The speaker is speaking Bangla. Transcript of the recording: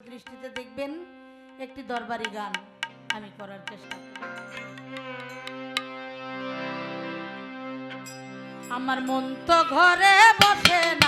দৃষ্টিতে দেখবেন একটি দরবারি গান আমি করার চেষ্টা আমার মন তো ঘরে বসে না।